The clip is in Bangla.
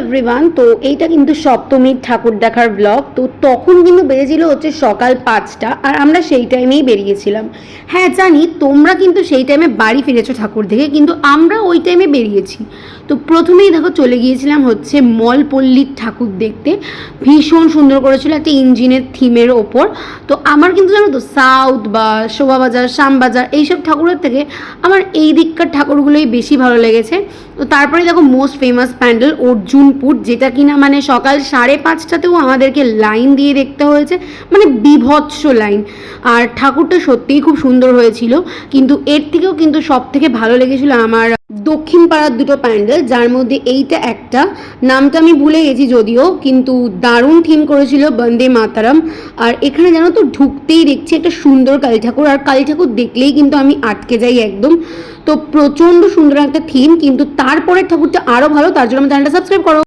এভরিওয়ান তো এইটা কিন্তু সপ্তমীর ঠাকুর দেখার ব্লগ তো তখন কিন্তু বেজেছিল হচ্ছে সকাল পাঁচটা, আর আমরা সেই টাইমেই বেরিয়েছিলাম। হ্যাঁ জানি, তোমরা কিন্তু সেই টাইমে বাড়ি ফিরেছো ঠাকুর দেখে, কিন্তু আমরা ওই টাইমে বেরিয়েছি। তো প্রথমেই দেখো চলে গিয়েছিলাম হচ্ছে মলপল্লীর ঠাকুর দেখতে। ভীষণ সুন্দর করেছিল একটা ইঞ্জিনের থিমের ওপর। তো আমার কিন্তু জানো তো সাউথ বা শোভাবাজার শ্যামবাজার এইসব ঠাকুরের থেকে আমার এই দিককার ঠাকুরগুলোই বেশি ভালো লেগেছে। তো তারপরে দেখো মোস্ট ফেমাস প্যান্ডেল অর্জুনপুর যেটা কিনা মানে সকাল সাড়ে পাঁচটাতেও আমাদেরকে লাইন দিয়ে দেখতে হয়েছে মানে বিভৎস লাইন। আর ঠাকুরটা সত্যিই খুব সুন্দর হয়েছিল, কিন্তু এর থেকেও কিন্তু সব থেকে ভালো লেগেছিল আমার দক্ষিণ পাড়ার দুটো প্যান্ডেল, যার মধ্যে এইটা একটা। নামটা আমি ভুলে গেছি যদিও, কিন্তু দারুণ থিম করেছিল বন্দে মাতারাম। আর এখানে জানো তো, ঢুকতেই দেখছি একটা সুন্দর কালী ঠাকুর। আর কালী ঠাকুর দেখলেই কিন্তু আমি আটকে যাই একদম। তো প্রচণ্ড সুন্দর একটা থিম, কিন্তু তারপরের ঠাকুরটা আরও ভালো, তার জন্য আমার চ্যানেলটা সাবস্ক্রাইব করো।